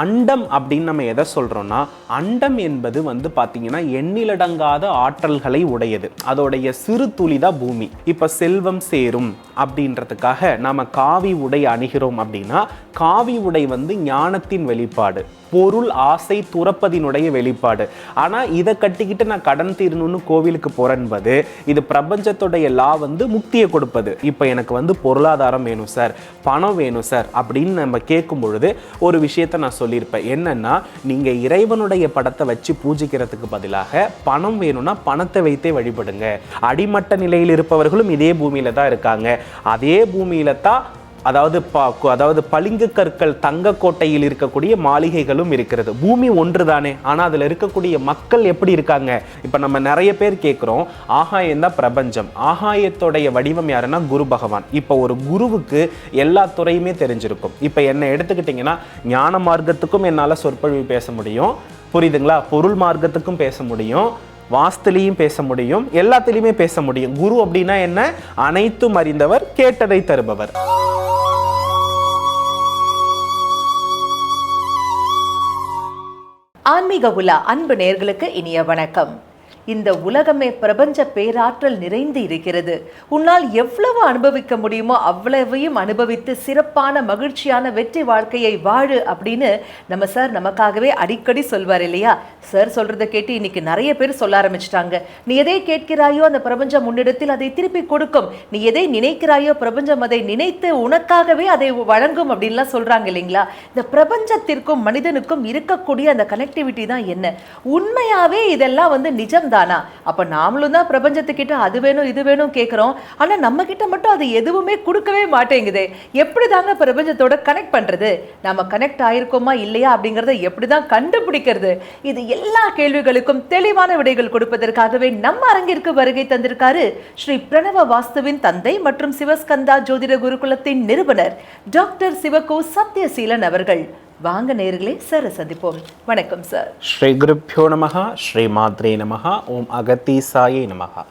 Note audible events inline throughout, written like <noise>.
அண்டம் அப்படின்னு நம்ம எதை சொல்றோம்னா அண்டம் என்பது வந்து பார்த்திங்கன்னா எண்ணிலடங்காத ஆற்றல்களை உடையது. அதோடைய சிறு துளி தான் பூமி. இப்ப செல்வம் சேரும் அப்படின்றதுக்காக நாம காவி உடை அணிகிறோம் அப்படின்னா காவி உடை வந்து ஞானத்தின் வெளிப்பாடு. பொருள் ஆசை துறப்பதினுடைய வெளிப்பாடு. ஆனா இதை கட்டிக்கிட்டு நான் கடன் தீரணும்னு கோவிலுக்கு போறேன்பது இது பிரபஞ்சத்துடைய லா வந்து முக்தியை கொடுப்பது. இப்போ எனக்கு வந்து பொருளாதாரம் வேணும் சார் பணம் வேணும் சார் அப்படின்னு நம்ம கேட்கும் பொழுது ஒரு விஷயத்தை நான் சொல்லியிருப்பேன் என்னன்னா நீங்க இறைவனுடைய படத்தை வச்சு பூஜிக்கிறதுக்கு பதிலாக பணம் வேணும்னா பணத்தை வைத்தே வழிபடுங்க. அடிமட்ட நிலையில் இருப்பவர்களும் இதே பூமியில தான் இருக்காங்க. அதே பூமியில தான் அதாவது ப- அதாவது பளிங்கு கற்கள் தங்க கோட்டையில் இருக்கக்கூடிய மாளிகைகளும் இருக்கிறது. பூமி ஒன்று தானே ஆனால் அதில் இருக்கக்கூடிய மக்கள் எப்படி இருக்காங்க? இப்போ நம்ம நிறைய பேர் கேட்குறோம் ஆகாயம் தான் பிரபஞ்சம். ஆகாயத்தோடைய வடிவம் யாருன்னா குரு பகவான். இப்போ ஒரு குருவுக்கு எல்லா துறையுமே தெரிஞ்சிருக்கும். இப்போ என்னை எடுத்துக்கிட்டிங்கன்னா ஞான மார்க்கத்துக்கும் என்னால் சொற்பொழிவு பேச முடியும். புரியுதுங்களா? பொருள் மார்க்கத்துக்கும் பேச முடியும். வாஸ்துலேயும் பேச முடியும் எல்லாத்துலேயுமே பேச முடியும். குரு அப்படின்னா என்ன? அனைத்தும் அறிந்தவர் கேட்டதை தருபவர். ஆன்மீக உலா அன்பு நேர்களுக்கு இனிய வணக்கம். இந்த உலகமே பிரபஞ்ச பேராற்றல் நிறைந்து இருக்கிறது. உன்னால் எவ்வளவு அனுபவிக்க முடியுமோ அவ்வளவையும் அனுபவித்து சிறப்பான மகிழ்ச்சியான வெற்றி வாழ்க்கையை வாழு அப்படின்னு நம்ம சார் நமக்காகவே அடிக்கடி சொல்வார் இல்லையா? சார் சொல்றதை கேட்டு இன்னைக்கு நிறைய பேர் சொல்ல ஆரம்பிச்சிட்டாங்க. நீ எதை கேட்கிறாயோ அந்த பிரபஞ்சம் முன்னிடத்தில் அதை திருப்பி கொடுக்கும். நீ எதை நினைக்கிறாயோ பிரபஞ்சம் அதை நினைத்து உனக்காகவே அதை வழங்கும் அப்படின்லாம் சொல்றாங்க இல்லைங்களா? இந்த பிரபஞ்சத்திற்கும் மனிதனுக்கும் இருக்கக்கூடிய அந்த கனெக்டிவிட்டி தான் என்ன? உண்மையாவே இதெல்லாம் வந்து நிஜம் தானா? அப்போ நாமளும் தான் பிரபஞ்சத்துக்கிட்ட அது வேணும் இது வேணும் கேட்குறோம் ஆனால் நம்ம கிட்ட மட்டும் அது எதுவுமே கொடுக்கவே மாட்டேங்குதே. எப்படி தாங்க பிரபஞ்சத்தோட கனெக்ட் பண்ணுறது நம்ம கனெக்ட் ஆயிருக்கோமா இல்லையா அப்படிங்கிறத எப்படி தான் கண்டுபிடிக்கிறது? இது எல்லா கேள்விகளுக்கும் தெளிவான விடைகள் கொடுப்பதற்காகவே நம்ம அரங்கிற்கு வருகை தந்திருக்காரு ஸ்ரீ பிரணவ வாஸ்துவின் தந்தை மற்றும் சிவஸ்கந்தா ஜோதிட குருகுலத்தின் நிறுவனர் டாக்டர் சிவகோ சத்யசீலன் அவர்கள். வாங்க நேர்களே சார் சந்திப்போம். வணக்கம் சார். ஸ்ரீ குருப்பியோ நமகா ஸ்ரீ மாத்ரே நமகா ஓம் அகத்தீசாயே நமகா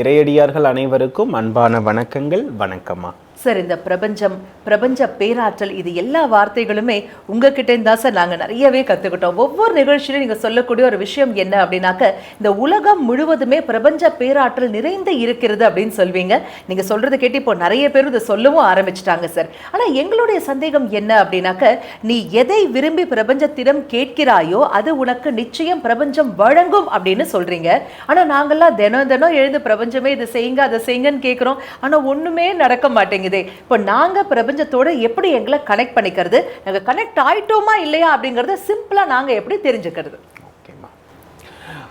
இறையடியார்கள் அனைவருக்கும் அன்பான வணக்கங்கள் வணக்கம்மா. சார் இந்த பிரபஞ்சம் பிரபஞ்ச பேராற்றல் இது எல்லா வார்த்தைகளுமே உங்ககிட்ட இருந்தா சார் நாங்க நிறையவே கத்துக்கிட்டோம். ஒவ்வொரு நிகழ்ச்சியிலும் நீங்க சொல்லக்கூடிய ஒரு விஷயம் என்ன அப்படின்னாக்க இந்த உலகம் முழுவதுமே பிரபஞ்ச பேராற்றல் நிறைந்து இருக்கிறது அப்படின்னு சொல்வீங்க. நீங்க சொல்றது கேட்டு இப்போ நிறைய பேர் இதை சொல்லவும் ஆரம்பிச்சிட்டாங்க சார். ஆனா எங்களுடைய சந்தேகம் என்ன அப்படின்னாக்க நீ எதை விரும்பி பிரபஞ்சத்திடம் கேட்கிறாயோ அது உனக்கு நிச்சயம் பிரபஞ்சம் வழங்கும் அப்படின்னு சொல்றீங்க. ஆனா நாங்கெல்லாம் தினம் தினம் எழுந்து பிரபஞ்சமே இதை செய்யுங்க அதை செய்யுங்கன்னு கேட்குறோம் ஆனா ஒண்ணுமே நடக்க மாட்டேங்குது இப்போ நாங்க பிரபஞ்சத்தோட எப்படி எங்களை கனெக்ட் பண்ணிக்கிறது? நாங்கள் கனெக்ட் ஆயிட்டோமா இல்லையா அப்படிங்கிறத சிம்பிளா நாங்க எப்படி தெரிஞ்சுக்கிறது? ஓகேம்மா.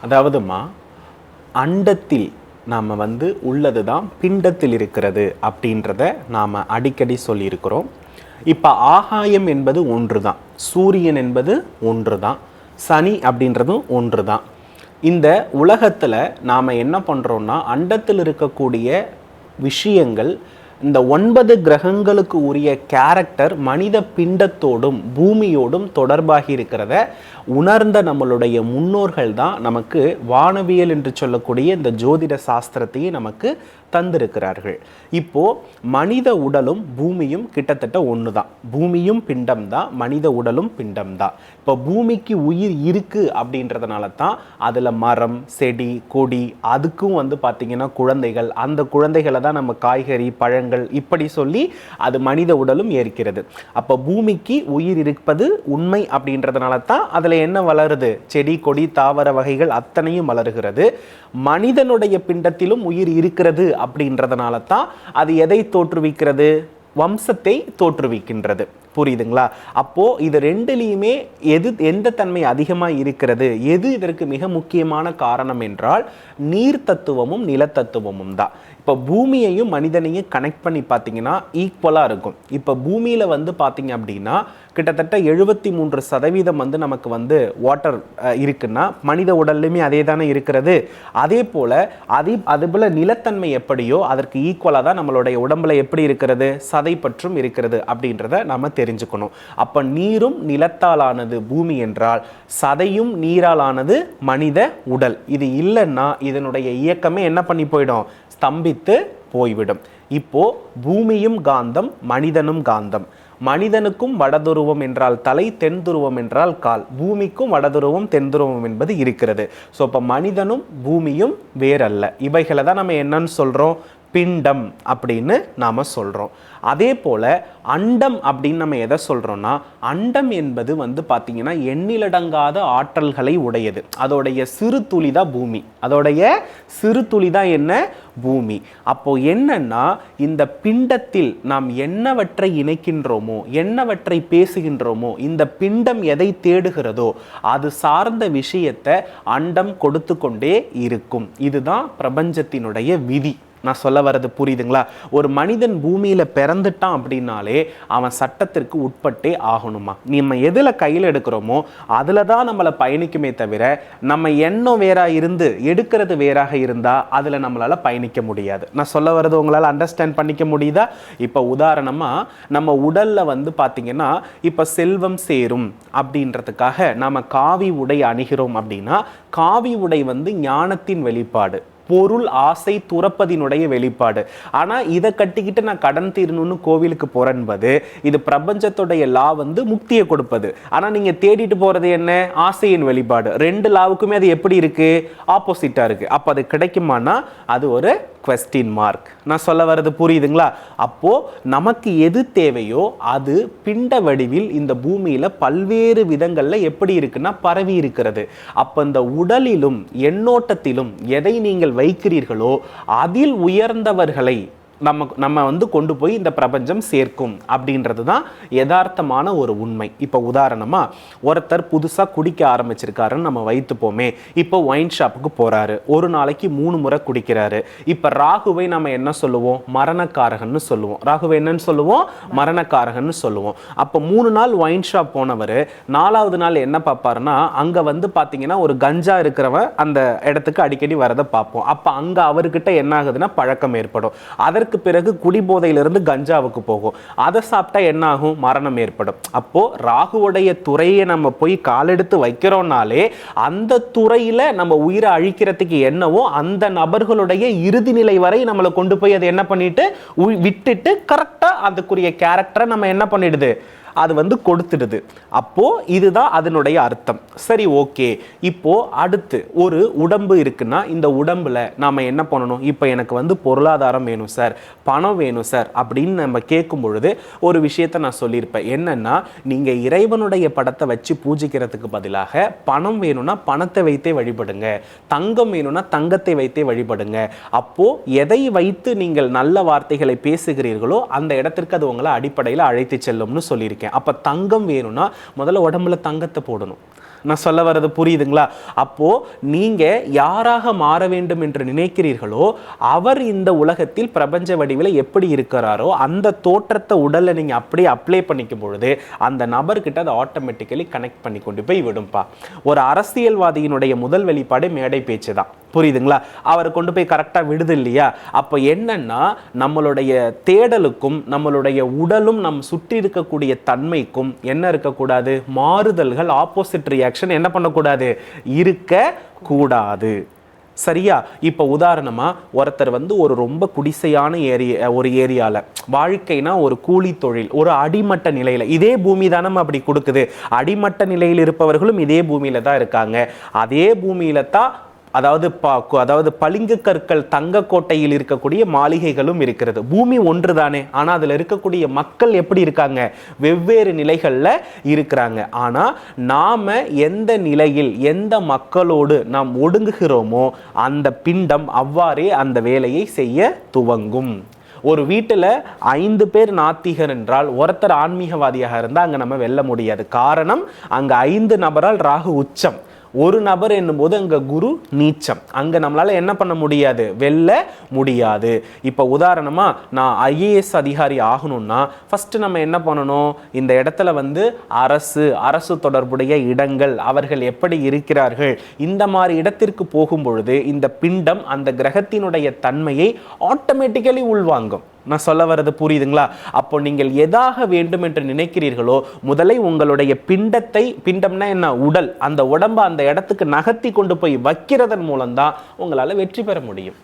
அதாவதுமா அண்டத்தில் நாம் வந்து உள்ளது தான் பிண்டத்தில் இருக்கிறது அப்படின்றத நாம் அடிக்கடி சொல்லியிருக்கிறோம். இப்போ ஆகாயம் என்பது ஒன்று தான் சூரியன் என்பது ஒன்று தான் சனி அப்படின்றதும் ஒன்று தான் இந்த உலகத்தில் நாம் என்ன பண்ணுறோன்னா அண்டத்தில் இருக்கக்கூடிய விஷயங்கள் இந்த ஒன்பது கிரகங்களுக்கு உரிய கேரக்டர் மனித பிண்டத்தோடும் பூமியோடும் தொடர்பாகி இருக்கிறத உணர்ந்த நம்மளுடைய முன்னோர்கள் தான் நமக்கு வானவியல் என்று சொல்லக்கூடிய இந்த ஜோதிட சாஸ்திரத்தையே நமக்கு தந்திருக்கிறார்கள். இப்போ மனித உடலும் பூமியும் கிட்டத்தட்ட ஒன்று தான் பூமியும் பிண்டம் தான் மனித உடலும் பிண்டம் தான் இப்போ பூமிக்கு உயிர் இருக்கு அப்படின்றதுனால தான் அதில் மரம் செடி கொடி அதுக்கும் வந்து பார்த்திங்கன்னா குழந்தைகள் அந்த குழந்தைகளை தான் நம்ம காய்கறி பழங்கள் இப்படி சொல்லி அது மனித உடலும் ஏற்கிறது. அப்போ பூமிக்கு உயிர் இருப்பது உண்மை அப்படின்றதுனால தான் அதில் என்ன வளருது? செடி கொடி தாவர வகைகள் அத்தனையும் வளருகிறது. மனிதனுடைய பிண்டத்திலும் உயிர் இருக்கிறது அப்படின்றதுனால தான் அது எதை தோற்றுவிக்கிறது? வம்சத்தை தோற்றுவிக்கின்றது. புரியுதுங்களா? அப்போ இது ரெண்டுலேயுமே எது எந்த தன்மை அதிகமாக இருக்கிறது? எது இதற்கு மிக முக்கியமான காரணம் என்றால் நீர் தத்துவமும் நிலத்தத்துவமும் தான். இப்போ பூமியையும் மனிதனையும் கனெக்ட் பண்ணி பார்த்தீங்கன்னா ஈக்குவலாக இருக்கும். இப்போ பூமியில் வந்து பார்த்தீங்க அப்படின்னா கிட்டத்தட்ட எழுபத்தி மூன்று சதவீதம் வந்து நமக்கு வந்து வாட்டர் இருக்குன்னா மனித உடல்லையுமே அதே தானே இருக்கிறது. அதே போல் அதே அதுபோல் நிலத்தன்மை எப்படியோ அதற்கு ஈக்குவலாக தான் நம்மளுடைய உடம்புல எப்படி இருக்கிறது? சதை பற்றும் இருக்கிறது அப்படின்றத நம்ம தெரிஞ்சுக்கணும். அப்போ நீரும் நிலத்தாலானது பூமி என்றால் சதையும் நீராலானது மனித உடல். இது இல்லைன்னா இதனுடைய இயக்கமே என்ன பண்ணி போயிடும்? ஸ்தம்பித்து போய்விடும். இப்போ பூமியும் காந்தம் மனிதனும் காந்தம். மனிதனுக்கும் வடதுருவம் என்றால் தலை தென் துருவம் என்றால் கால். பூமிக்கும் வடதுருவம் தென் துருவம் என்பது இருக்கிறது. ஸோ இப்போ மனிதனும் பூமியும் வேறல்ல. இவைகளை தான் நம்ம என்னன்னு சொல்கிறோம் பிண்டம் அப்படின்னு நாம் சொல்கிறோம் அதே போல் அண்டம் அப்படின்னு நம்ம எதை சொல்கிறோம்னா அண்டம் என்பது வந்து பார்த்திங்கன்னா எண்ணிலடங்காத ஆற்றல்களை உடையது. அதோடைய சிறு துளி தான் பூமி. அதோடைய சிறு துளி தான் என்ன? பூமி. அப்போது என்னன்னா இந்த பிண்டத்தில் நாம் என்னவற்றை இணைக்கின்றோமோ என்னவற்றை பேசுகின்றோமோ இந்த பிண்டம் எதை தேடுகிறதோ அது சார்ந்த விஷயத்தை அண்டம் கொடுத்து கொண்டே இருக்கும். இதுதான் பிரபஞ்சத்தினுடைய விதி. நான் சொல்ல வர்றது புரியுதுங்களா? ஒரு மனிதன் பூமியில் பிறந்துட்டான் அப்படின்னாலே அவன் சட்டத்திற்கு உட்பட்டே ஆகணுமா? நம்ம எதில் கையில் எடுக்கிறோமோ அதில் தான் நம்மளை பயணிக்குமே தவிர நம்ம எண்ணம் வேறாக இருந்து எடுக்கிறது வேறாக இருந்தால் அதில் நம்மளால் பயணிக்க முடியாது. நான் சொல்ல வர்றது உங்களால் அண்டர்ஸ்டாண்ட் பண்ணிக்க முடியுதா? இப்போ உதாரணமாக நம்ம உடலில் வந்து பார்த்திங்கன்னா இப்போ செல்வம் சேரும் அப்படின்றதுக்காக நாம் காவி உடை அணிகிறோம் அப்படின்னா காவி உடை வந்து ஞானத்தின் வெளிப்பாடு. பொருள் ஆசை துறப்பதினுடைய வெளிப்பாடு. ஆனால் இதை கட்டிக்கிட்டு நான் கடன் தீரணும்னு கோவிலுக்கு போறேன்பது இது பிரபஞ்சத்துடைய லா வந்து முக்தியை கொடுப்பது. ஆனால் நீங்கள் தேடிட்டு போகிறது என்ன? ஆசையின் வெளிப்பாடு. ரெண்டு லாவுக்குமே அது எப்படி இருக்குது ஆப்போசிட்டாக இருக்குது அப்போ அது கிடைக்குமானா அது ஒரு கொஸ்டின் மார்க் நான் சொல்ல வர்றது புரியுதுங்களா? அப்போது நமக்கு எது தேவையோ அது பிண்ட வடிவில் இந்த பூமியில் பல்வேறு விதங்களில் எப்படி இருக்குன்னா பரவி இருக்கிறது. அப்போ இந்த உடலிலும் எண்ணோட்டத்திலும் எதை நீங்கள் வைக்கிறீர்களோ அதில் உயர்ந்தவர்களை நம்ம நம்ம வந்து கொண்டு போய் இந்த பிரபஞ்சம் சேர்க்கும் அப்படின்றது தான் யதார்த்தமான ஒரு உண்மை. இப்போ உதாரணமாக ஒருத்தர் புதுசாக குடிக்க ஆரம்பிச்சிருக்காருன்னு நம்ம வைத்துப்போமே. இப்போ ஒயின் ஷாப்புக்கு போகிறாரு ஒரு நாளைக்கு மூணு முறை குடிக்கிறாரு. இப்போ ராகுவை நம்ம என்ன சொல்லுவோம்? மரணக்காரகன்னு சொல்லுவோம். ராகுவை என்னன்னு சொல்லுவோம்? மரணக்காரகன்னு சொல்லுவோம். அப்போ மூணு நாள் ஒயின் ஷாப் போனவர் நாலாவது நாள் என்ன பார்ப்பாருன்னா அங்கே வந்து பார்த்தீங்கன்னா ஒரு கஞ்சா இருக்கிறவன் அந்த இடத்துக்கு அடிக்கடி வரதை பார்ப்போம். அப்போ அங்கே அவர்கிட்ட என்ன ஆகுதுன்னா பழக்கம் ஏற்படும். அதற்கு பிறகு குடிபோதையிலிருந்து கஞ்சாவுக்கு போகும். அதை சாப்பிட்டா என்ன ஆகும் மரணம் ஏற்படும். அப்போ ராகுவுடைய துறையை நம்ம போய் காலெடுத்து வைக்கிறோம்னாலே அந்த துறையில நம்ம உயிரை அழிக்கிறதுக்கு என்னவோ அந்த நபர்களுடைய இறுதி நிலை வரை நம்மளை கொண்டு போய் அதை என்ன பண்ணிட்டு விட்டுட்டு கரெக்டா அதுக்குரிய கேரக்டரை நம்ம என்ன பண்ணிடுது? அது வந்து கொடுத்துடுது. அப்போது இதுதான் அதனுடைய அர்த்தம். சரி ஓகே. இப்போ அடுத்து ஒரு உடம்பு இருக்குன்னா இந்த உடம்பில் நாம் என்ன பண்ணணும்? இப்போ எனக்கு வந்து பொருளாதாரம் வேணும் சார். பணம் வேணும் சார். அப்படின்னு நம்ம கேட்கும் பொழுது ஒரு விஷயத்த நான் சொல்லியிருப்பேன். என்னென்னா நீங்கள் இறைவனுடைய படத்தை வச்சு பூஜிக்கிறதுக்கு பதிலாக பணம் வேணும்னா பணத்தை வைத்தே வழிபடுங்க. தங்கம் வேணும்னா தங்கத்தை வைத்தே வழிபடுங்க. அப்போது எதை வைத்து நீங்கள் நல்ல வார்த்தைகளை பேசுகிறீர்களோ அந்த இடத்திற்கு அது உங்களை அடிப்படையில் அழைத்து செல்லும்னு சொல்லியிருக்கேன். அப்ப தங்கம் வேணும்னா முதல்ல உடம்புல தங்கத்தை போடணும். நான் சொல்ல வர்றது புரியுதுங்களா? அப்போ நீங்க யாராக மாற வேண்டும் என்று நினைக்கிறீர்களோ அவர் இந்த உலகத்தில் பிரபஞ்ச வடிவில் எப்படி இருக்கிறாரோ அந்த தோற்றத்தை உடல்ல நீங்க அப்படியே அப்ளை பண்ணிக்கும் பொழுது அந்த நபர்கிட்ட அதை ஆட்டோமேட்டிக்கலி கனெக்ட் பண்ணி கொண்டு போய் விடும்பா. ஒரு அரசியல்வாதியினுடைய முதல் வெளிப்பாடு மேடை பேச்சு தான் புரியுதுங்களா? அவரை கொண்டு போய் கரெக்டாக விடுது இல்லையா? அப்போ என்னன்னா நம்மளுடைய தேடலுக்கும் நம்மளுடைய உடலும் நம் சுற்றி இருக்கக்கூடிய தன்மைக்கும் என்ன இருக்கக்கூடாது? மாறுதல்கள் ஆப்போசிட் ரியாக்ஷன் என்ன பண்ணக்கூடாது? இருக்க கூடாது. சரியா? இப்போ உதாரணமாக ஒருத்தர் வந்து ஒரு ரொம்ப குடிசையான ஏரியா ஒரு ஏரியாவில் வாழ்க்கைனா ஒரு கூலி தொழில் ஒரு அடிமட்ட நிலையில் இதே பூமி தானே அப்படி கொடுக்குது. அடிமட்ட நிலையில் இருப்பவர்களும் இதே பூமியில் தான் இருக்காங்க. அதே பூமியில் தான் அதாவது அதாவது பளிங்கு கற்கள் தங்க கோட்டையில் இருக்கக்கூடிய மாளிகைகளும் இருக்கிறது. பூமி ஒன்றுதானே. ஆனால் அதில் இருக்கக்கூடிய மக்கள் எப்படி இருக்காங்க? வெவ்வேறு நிலைகளில் இருக்கிறாங்க. ஆனால் நாம் எந்த நிலையில் எந்த மக்களோடு நாம் ஒடுங்குகிறோமோ அந்த பிண்டம் அவ்வாறே அந்த வேலையை செய்ய துவங்கும். ஒரு வீட்டில் ஐந்து பேர் நாத்திகர் என்றால் ஒருத்தர் ஆன்மீகவாதியாக இருந்தால் அங்கே நம்ம வெல்ல முடியாது. காரணம் அங்கே ஐந்து நபரால் ராகு உச்சம். ஒரு நபர் என்னும்போது அங்கே குரு நீச்சம். அங்கே நம்மளால என்ன பண்ண முடியாது? வெல்ல முடியாது. இப்போ உதாரணமாக நான் ஐஏஎஸ் அதிகாரி ஆகணும்னா ஃபஸ்ட்டு நம்ம என்ன பண்ணணும்? இந்த இடத்துல வந்து அரசு அரசு தொடர்புடைய இடங்கள் அவர்கள் எப்படி இருக்கிறார்கள்? இந்த மாதிரி இடத்திற்கு போகும் பொழுது இந்த பிண்டம் அந்த கிரகத்தினுடைய தன்மையை ஆட்டோமேட்டிக்கலி உள்வாங்கும். நான் சொல்ல வர்றது புரியுதுங்களா? அப்போ நீங்கள் எதாக வேண்டும் என்று நினைக்கிறீர்களோ முதலை உங்களுடைய பிண்டத்தை பிண்டம்னா என்ன? உடல். அந்த உடம்ப அந்த இடத்துக்கு நகர்த்தி கொண்டு போய் வைக்கிறதன் மூலம்தான் உங்களால் வெற்றி பெற முடியும்.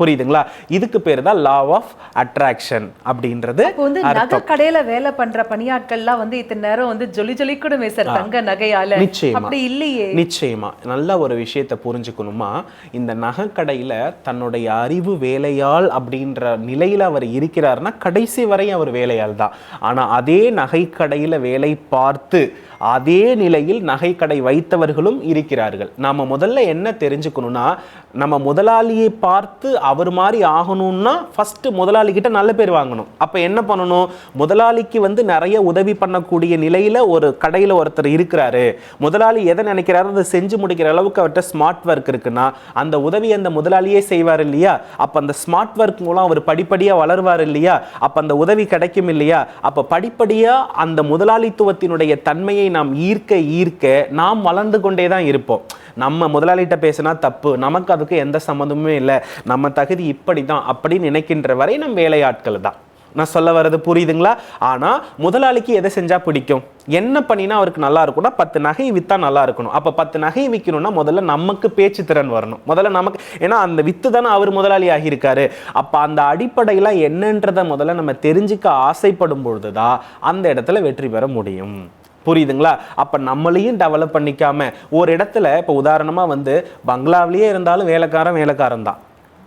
புரியுதுங்களா? இதுக்கு பேர் தான் லா ஆஃப் அட்ராக்ஷன் அப்படின்றது வந்து நகை கடையில வேலை பண்ற பணியாட்கள்லாம் வந்து இத்தனை நேரம் வந்து ஜொலி ஜொலிக்கூடுமே சார் தங்க நகையால. நிச்சயமா. அப்படி இல்லையே. நிச்சயமா. நல்ல ஒரு விஷயத்தை புரிஞ்சுக்கணுமா? இந்த நகைக்கடையில தன்னுடைய அறிவு வேலையாள் அப்படின்ற நிலையில அவர் இருக்கிறாருன்னா கடைசி வரை அவர் வேலையாள் தான். ஆனா அதே நகைக்கடையில வேலை பார்த்து அதே நிலையில் நகைக்கடை வைத்தவர்களும் இருக்கிறார்கள். நாம முதல்ல என்ன தெரிஞ்சுக்கணும்னா நம்ம முதலாளியை பார்த்து அவர் மாதிரி ஆகணும்னா ஃபஸ்ட்டு முதலாளிக்கிட்ட நல்ல பேர் வாங்கணும். அப்போ என்ன பண்ணணும்? முதலாளிக்கு வந்து நிறைய உதவி பண்ணக்கூடிய நிலையில் ஒரு கடையில் ஒருத்தர் இருக்கிறாரு. முதலாளி எதை நினைக்கிறாரோ? அதை செஞ்சு முடிக்கிற அளவுக்கு அவர்கிட்ட ஸ்மார்ட் ஒர்க் இருக்குன்னா அந்த உதவி அந்த முதலாளியே செய்வார் இல்லையா? அப்போ அந்த ஸ்மார்ட் ஒர்க் மூலம் அவர் படிப்படியாக வளருவார் இல்லையா? அப்போ அந்த உதவி கிடைக்கும் இல்லையா? அப்போ படிப்படியாக அந்த முதலாளித்துவத்தினுடைய தன்மையை நாம் ஈர்க்க ஈர்க்க நாம் வளர்ந்து கொண்டே தான் இருப்போம். நம்ம முதலாளிகிட்ட பேசினா தப்பு. நமக்கு அதுக்கு எந்த சம்மந்தமுமே இல்லை. நம்ம தகுதி இப்படி தான் அப்படின்னு நினைக்கின்ற வரை நம் வேலையாட்கள் தான். நான் சொல்ல வர்றது புரியுதுங்களா? ஆனால் முதலாளிக்கு எதை செஞ்சால் பிடிக்கும்? என்ன பண்ணினா அவருக்கு நல்லா இருக்கும்னா பத்து நகை வித்தா நல்லா இருக்கணும். அப்போ பத்து நகை விற்கணும்னா முதல்ல நமக்கு பேச்சு திறன் வரணும். முதல்ல நமக்கு ஏன்னா அந்த வித்து தானே அவர் முதலாளி ஆகியிருக்காரு. அப்போ அந்த அடிப்படையில் என்னன்றதை முதல்ல நம்ம தெரிஞ்சுக்க ஆசைப்படும் பொழுதுதான் அந்த இடத்துல வெற்றி பெற முடியும். புரியுதுங்களா? அப்போ நம்மளையும் டெவலப் பண்ணிக்காம ஒரு இடத்துல இப்போ உதாரணமாக வந்து பங்களாவிலேயே இருந்தாலும் வேலைக்காரன் வேலைக்காரன் தான்.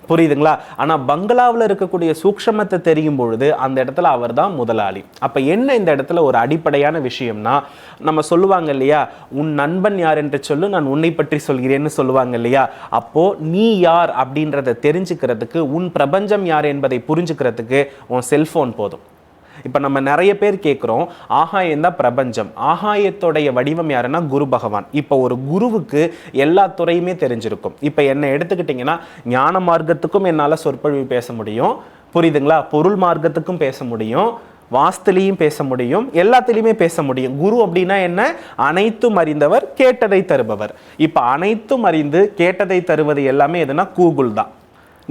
புரியுதுங்களா? ஆனால் பங்களாவில் இருக்கக்கூடிய சூக்ஷமத்தை தெரியும் பொழுது அந்த இடத்துல அவர் தான் முதலாளி. அப்போ என்ன இந்த இடத்துல ஒரு அடிப்படையான விஷயம்னா நம்ம சொல்லுவாங்க இல்லையா? உன் நண்பன் யார் என்று சொல்லு நான் உன்னை பற்றி சொல்கிறேன்னு சொல்லுவாங்க இல்லையா? அப்போது நீ யார் அப்படின்றத தெரிஞ்சுக்கிறதுக்கு உன் பிரபஞ்சம் யார் என்பதை புரிஞ்சுக்கிறதுக்கு உன் செல்ஃபோன் போதும். இப்போ நம்ம நிறைய பேர் கேட்குறோம் ஆகாயம் தான் பிரபஞ்சம். ஆகாயத்தோடைய வடிவம் யாருன்னா குரு பகவான். இப்போ ஒரு குருவுக்கு எல்லா துறையுமே தெரிஞ்சிருக்கும். இப்போ என்னை எடுத்துக்கிட்டிங்கன்னா ஞான மார்க்கத்துக்கும் என்னால் சொற்பொழிவு பேச முடியும். புரியுதுங்களா? பொருள் மார்க்கத்துக்கும் பேச முடியும். வாஸ்துலையும் பேச முடியும். எல்லாத்துலேயுமே பேச முடியும். குரு அப்படின்னா என்ன? அனைத்தும் அறிந்தவர் கேட்டதை தருபவர். இப்போ அனைத்தும் அறிந்து கேட்டதை தருவது எல்லாமே எதுனா கூகுள் தான்.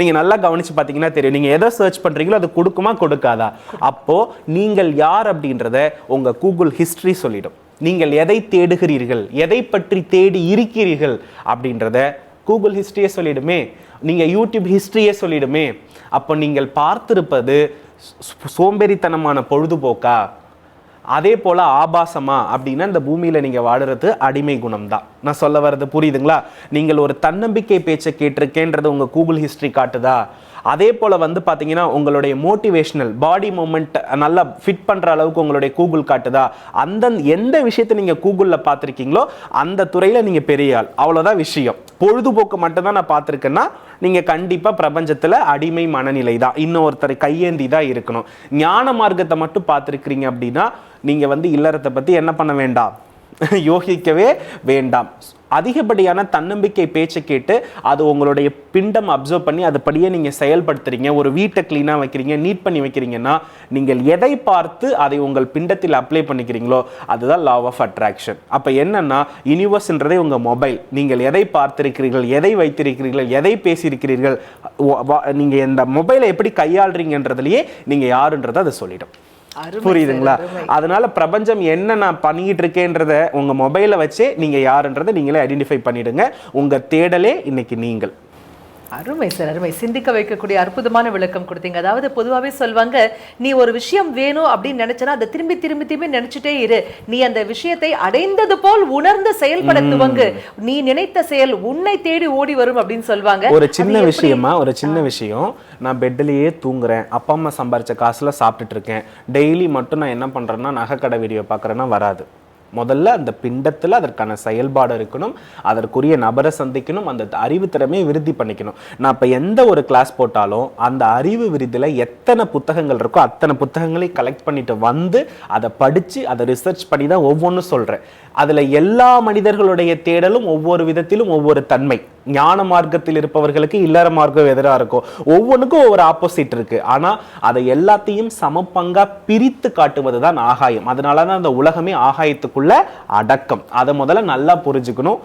நீங்கள் நல்லா கவனிச்சு பார்த்தீங்கன்னா தெரியும். நீங்கள் எதை சர்ச் பண்ணுறீங்களோ அது கொடுக்குமா கொடுக்காதா? அப்போது நீங்கள் யார் அப்படின்றத உங்கள் கூகுள் ஹிஸ்ட்ரி சொல்லிடும். நீங்கள் எதை தேடுகிறீர்கள் எதை பற்றி தேடி இருக்கிறீர்கள் அப்படின்றத கூகுள் ஹிஸ்ட்ரியை சொல்லிடுமே. நீங்கள் யூடியூப் ஹிஸ்ட்ரியே சொல்லிடுமே. அப்போ நீங்கள் பார்த்திருப்பது சோம்பேறித்தனமான பொழுதுபோக்கா? அதே போல ஆபாசமா அப்படின்னா இந்த பூமியில நீங்கள் வாடுறது அடிமை குணம் தான் நான் சொல்ல வர்றது புரியுதுங்களா? நீங்கள் ஒரு தன்னம்பிக்கை பேச்சை கேட்டிருக்கேன்றது உங்க கூகுள் ஹிஸ்ட்ரி காட்டுதா? அதே போல் வந்து பார்த்தீங்கன்னா உங்களுடைய மோட்டிவேஷனல் பாடி மூமெண்ட் நல்லா ஃபிட் பண்ணுற அளவுக்கு உங்களுடைய கூகுள் காட்டுதா? அந்த எந்த விஷயத்தை நீங்கள் கூகுளில் பார்த்துருக்கீங்களோ அந்த துறையில் நீங்கள் பெரிய ஆள். அவ்வளோதான் விஷயம். பொழுதுபோக்கு மட்டும்தான் நான் பார்த்துருக்கேன்னா நீங்கள் கண்டிப்பாக பிரபஞ்சத்தில் அடிமை மனநிலை தான். இன்னொருத்தர் கையேந்தி தான் இருக்கணும். ஞான மார்க்கத்தை மட்டும் பார்த்துருக்குறீங்க அப்படின்னா நீங்கள் வந்து இல்லறத்தை பற்றி என்ன பண்ண வேண்டாம்? <laughs> யோகிக்கவே வேண்டாம். அதிகப்படியான தன்னம்பிக்கை பேச்சை கேட்டு அது உங்களுடைய பிண்டம் அப்சர்வ் பண்ணி அதுபடியே நீங்கள் செயல்படுத்துறீங்க ஒரு வீட்டை க்ளீனாக வைக்கிறீங்க நீட் பண்ணி வைக்கிறீங்கன்னா நீங்கள் எதை பார்த்து அதை உங்கள் பிண்டத்தில் அப்ளை பண்ணிக்கிறீங்களோ அதுதான் லா ஆஃப் அட்ராக்ஷன் அப்போ என்னன்னா யூனிவர்ஸ்ன்றதே உங்கள் மொபைல் நீங்கள் எதை பார்த்திருக்கிறீர்கள் எதை வைத்திருக்கிறீர்கள் எதை பேசியிருக்கிறீர்கள் நீங்கள் இந்த மொபைலை எப்படி கையாளுறீங்கன்றதுலையே நீங்கள் யாருன்றதை அதை சொல்லிடும். புரியுதுங்களா. அதனால பிரபஞ்சம் என்ன நான் பண்ணிட்டு இருக்கேன்றத உங்க மொபைலை வச்சே நீங்க யாருன்றதை நீங்களே ஐடென்டிஃபை பண்ணிடுங்க. உங்க தேடலே இன்னைக்கு நீங்கள். அருமை சார் அருமை. சிந்திக்க வைக்கக்கூடிய அற்புதமான விளக்கம் கொடுத்தீங்க. அதாவது பொதுவாகவே சொல்வாங்க நீ ஒரு விஷயம் வேணும் அப்படின்னு நினைச்சனா அதை திரும்பி திரும்பி திரும்பி நினைச்சிட்டே இரு. நீ அந்த விஷயத்தை அடைந்தது போல் உணர்ந்து செயல்பட துவங்கு. நீ நினைத்த செயல் உன்னை தேடி ஓடி வரும் அப்படின்னு சொல்வாங்க. ஒரு சின்ன விஷயமா ஒரு சின்ன விஷயம். நான் பெட்லயே தூங்குறேன். அப்பா அம்மா சம்பாரிச்ச காசுல சாப்பிட்டுட்டு இருக்கேன். டெய்லி மட்டும் நான் என்ன பண்றேன்னா நகைக்கடை வீடியோ பார்க்குறேன்னா வராது. முதல்ல அந்த பிண்டத்தில் அதற்கான செயல்பாடு இருக்கணும் அதற்குரிய நபரை சந்திக்கணும் அந்த அறிவு திறமையை விருத்தி பண்ணிக்கணும். நான் இப்போ எந்த ஒரு கிளாஸ் போட்டாலும் அந்த அறிவு விருதியில் எத்தனை புத்தகங்கள் இருக்கோ அத்தனை புத்தகங்களை கலெக்ட் பண்ணிட்டு வந்து அதை படித்து அதை ரிசர்ச் பண்ணி தான் ஒவ்வொன்றும் சொல்கிறேன் அதில் எல்லா மனிதர்களுடைய தேடலும் ஒவ்வொரு விதத்திலும் ஒவ்வொரு தன்மை. ஞான மார்க்கத்தில் இருப்பவர்களுக்கு இல்லற மார்க்கம் எதிராக இருக்கும். ஒவ்வொன்றுக்கும் ஒவ்வொரு ஆப்போசிட் இருக்கு. ஆனா அதை எல்லாத்தையும் சமப்பங்கா பிரித்து காட்டுவது தான் ஆகாயம். அதனால தான் அந்த உலகமே ஆகாயத்துக்குள்ள அடக்கம். அதை முதல்ல நல்லா புரிஞ்சுக்கணும்.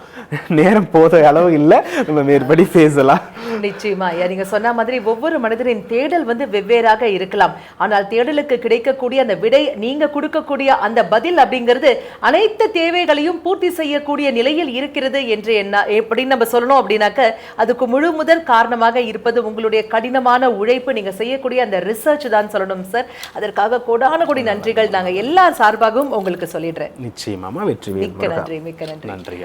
நேரம் போத அளவு இல்லை. நம்ம மேற்படி பேசலாம். நிச்சயமா ஐயா. நீங்க சொன்ன மாதிரி ஒவ்வொரு மனிதரின் தேடல் வந்து வெவ்வேறாக இருக்கலாம். ஆனால் தேடலுக்கு கிடைக்கக்கூடிய அந்த விடை நீங்க கொடுக்கக்கூடிய அந்த பதில் அப்படிங்கிறது அனைத்து தேவைகளையும் பூர்த்தி செய்யக்கூடிய நிலையில் இருக்கிறது என்று என்ன எப்படி நம்ம சொல்லணும் அப்படின்னாக்க அதுக்கு முழு முதல் காரணமாக இருப்பது உங்களுடைய கடினமான உழைப்பு. நீங்க செய்யக்கூடிய அந்த ரிசர்ச் தான் சொல்லணும் சார் அதற்காக கோடான கோடி நன்றிகள் நாங்க எல்லா சார்பாகவும் உங்களுக்கு சொல்லிடுறேன். நிச்சயமாமா வெற்றி மிக்க நன்றி மிக்க நன்றி. நன்றி